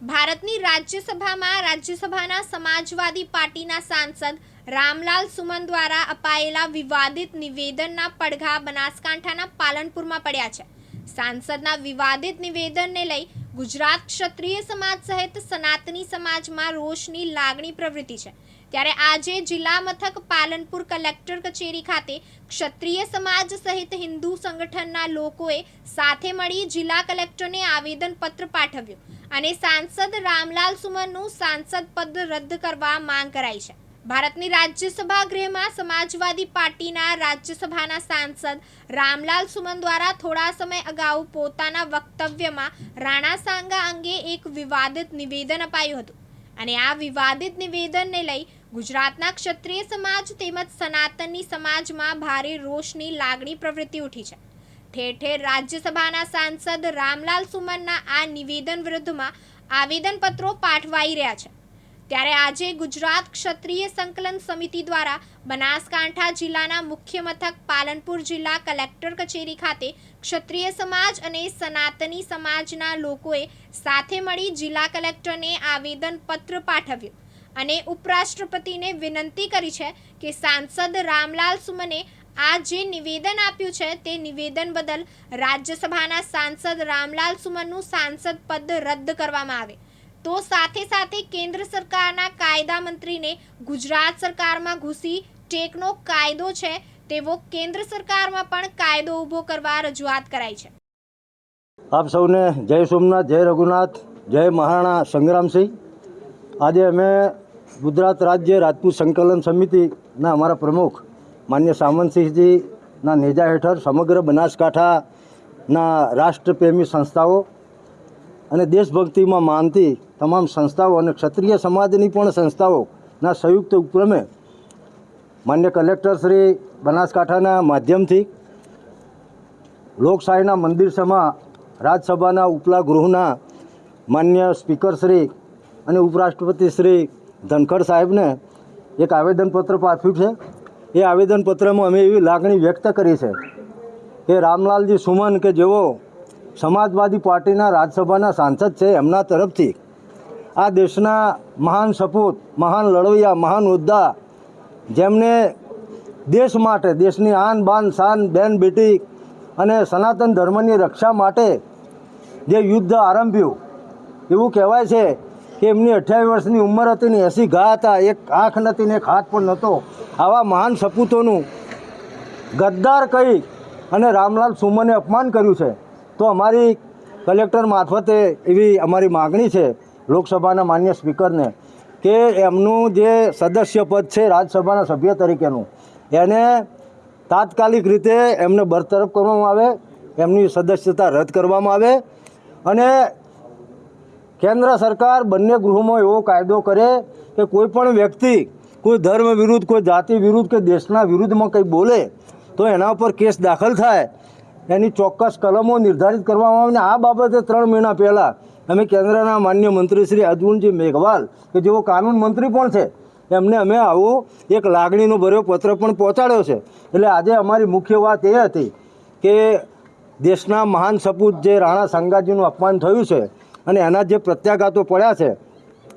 ભારતની રાજ્યસભામાં રાજ્યસભાના સમાજવાદી પાર્ટીના સાંસદ રામલાલ સુમન દ્વારા અપાયેલા વિવાદિત નિવેદનના પડઘા બનાસકાંઠાના પાલનપુરમાં પડ્યા છે. સાંસદના વિવાદિત નિવેદનને લઈ ગુજરાત ક્ષત્રિય સમાજ સહિત સનાતની સમાજમાં રોષની લાગણી પ્રવૃત્તિ છે. ત્યારે આજે જિલ્લા મથક પાલનપુર કલેક્ટર કચેરી ખાતે ક્ષત્રિય સમાજ સહિત હિન્દુ સંગઠનના લોકોએ સાથે મળી જિલ્લા કલેક્ટરને આવેદનપત્ર પાઠવ્યું અને સાંસદ રામલાલ સુમનનું સાંસદ પદ રદ કરવા માંગ કરાઈ છે. ભારતની રાજ્યસભા ગૃહમાં સમાજવાદી પાર્ટીના રાજ્યસભાના સાંસદ રામલાલ સુમન દ્વારા થોડા સમય અગાઉ પોતાના વક્તવ્યમાં રાણા સાંગા અંગે એક વિવાદિત નિવેદન અપાયું હતું. અને આ વિવાદિત નિવેદનને લઈ ગુજરાતના ક્ષત્રિય સમાજ તેમજ સનાતનની સમાજમાં ભારે રોષની લાગણી પ્રવૃત્તિ ઉઠી છે. ઠેર ઠેર રાજ્યસભાના સાંસદ રામલાલ સુમનના આ નિવેદન વિરુદ્ધમાં આવેદનપત્રો પાઠવાઈ રહ્યા છે. ત્યારે આજે ગુજરાત ક્ષત્રિય સંકલન સમિતિ દ્વારા બનાસકાંઠા જિલ્લાના મુખ્ય મથક પાલનપુર જિલ્લા કલેક્ટર કચેરી ખાતે ક્ષત્રિય સમાજ અને સનાતની સમાજના લોકોએ સાથે મળી જિલ્લા કલેક્ટરને આવેદનપત્ર પાઠવ્યું અને ઉપરાષ્ટ્રપતિને વિનંતી કરી છે કે સાંસદ રામલાલ સુમને આ જે નિવેદન આપ્યું છે તે નિવેદન બદલ રાજ્યસભાના સાંસદ રામલાલ સુમનનું સાંસદ પદ રદ કરવામાં આવે. તો સાથે સાથે કેન્દ્ર સરકારના કાયદા મંત્રીને ગુજરાત સરકારમાં ઘૂસી ટેકનો કાયદો છે, તેવો કેન્દ્ર સરકારમાં પણ કાયદો ઊભો કરવા રજૂઆત કરાઈ છે. આપ સૌને જય સોમનાથ, જય રઘુનાથ, જય મહારાણા સંગ્રામસિંહ. આજે અમે ગુજરાત રાજ્ય રાજપૂત સંકલન સમિતિના અમારા પ્રમુખ માન્ય સામંતસિંહજીના નેજા હેઠળ સમગ્ર બનાસકાંઠાના રાષ્ટ્રપ્રેમી સંસ્થાઓ અને દેશભક્તિમાં માનતી તમામ સંસ્થાઓ અને ક્ષત્રિય સમાજની પણ સંસ્થાઓના સંયુક્ત ઉપક્રમે માન્ય કલેક્ટર શ્રી બનાસકાંઠાના માધ્યમથી લોકશાહીના મંદિર સમા રાજ્યસભાના ઉપલા ગૃહના માન્ય સ્પીકર શ્રી અને ઉપરાષ્ટ્રપતિ શ્રી ધનખડ સાહેબને એક આવેદનપત્ર પાઠવ્યું છે. એ આવેદનપત્રમાં અમે એવી લાગણી વ્યક્ત કરી છે કે રામલાલજી સુમન કે જેઓ સમાજવાદી પાર્ટીના રાજ્યસભાના સાંસદ છે એમના તરફથી. આ દેશના મહાન સપૂત, મહાન લડવૈયા, મહાન ઉદ્દા, જેમને દેશ માટે, દેશની આન, બાન, શાન, બેન, બેટી અને સનાતન ધર્મની રક્ષા માટે જે યુદ્ધ આરંભ્યું, એવું કહેવાય છે કે એમની અઠ્યાવીસ વર્ષની ઉંમર હતી ને એસી ઘા હતા, એક આંખ નથી ને એક હાથ પણ નહોતો આવા મહાન સપૂતોનું ગદ્દાર કહી અને રામલાલ સુમને અપમાન કર્યું છે. તો અમારી કલેક્ટર મારફતે એવી અમારી માગણી છે લોકસભાના માન્ય સ્પીકરને કે એમનું જે સદસ્ય પદ છે રાજ્યસભાના સભ્ય તરીકેનું, એને તાત્કાલિક રીતે એમને બરતરફ કરવામાં આવે, એમની સદસ્યતા રદ કરવામાં આવે અને કેન્દ્ર સરકાર બંને ગૃહોમાં એવો કાયદો કરે કે કોઈ પણ વ્યક્તિ કોઈ ધર્મ વિરુદ્ધ, કોઈ જાતિ વિરુદ્ધ કે દેશના વિરુદ્ધમાં કંઈ બોલે તો એના ઉપર કેસ દાખલ થાય એની ચોક્કસ કલમો નિર્ધારિત કરવામાં આવે અને આ બાબતે ત્રણ મહિના પહેલાં અમે કેન્દ્રના માન્ય મંત્રી શ્રી અર્જુનજી મેઘવાલ, કે જેઓ કાનૂન મંત્રી પણ છે, એમને અમે આવું એક લાગણીનો ભર્યો પત્ર પણ પહોંચાડ્યો છે. એટલે આજે અમારી મુખ્ય વાત એ હતી કે દેશના મહાન સપૂત જે રાણા સંગાજીનું અપમાન થયું છે અને એના જે પ્રત્યાઘાતો પડ્યા છે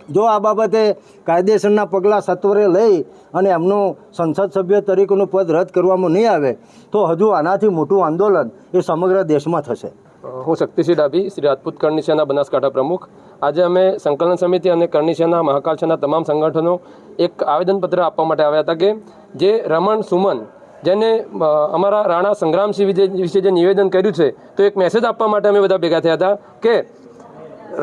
જો આ બાબતે કાયદેસરના પગલાં સત્વરે લઈ અને એમનું સંસદ સભ્ય તરીકેનું પદ રદ કરવામાં નહીં આવે, તો હજુ આનાથી મોટું આંદોલન એ સમગ્ર દેશમાં થશે. હું શક્તિસિંહ ડાભી, શ્રી રાજપૂત કરણી બનાસકાંઠા પ્રમુખ. આજે અમે સંકલન સમિતિ અને કરણી સેના તમામ સંગઠનો એક આવેદનપત્ર આપવા માટે આવ્યા હતા કે જે રમણ સુમન, જેને અમારા રાણા સંગ્રામસિંહ વિશે જે નિવેદન કર્યું છે, તો એક મેસેજ આપવા માટે અમે બધા ભેગા થયા હતા કે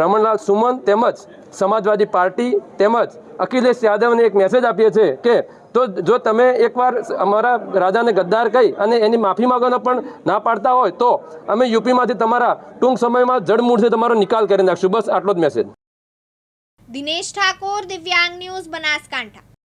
રમણલાલ સુમન તેમજ સમાજવાદી પાર્ટી તેમજ અખિલેશ યાદવને એક મેસેજ આપીએ છીએ કે તો જો તમે એકવાર અમારા રાજાને ગદ્દાર કહી અને એની માફી માંગવાનો પણ ના પાડતા હોય તો અમે યુપીમાંથી તમારા ટૂંક સમયમાં જડમૂળથી તમારો નિકાલ કરી નાખશું. બસ આટલો જ મેસેજ દિનેશ ઠાકોર, દિવ્યાંગ ન્યૂઝ, બનાસકાંઠા.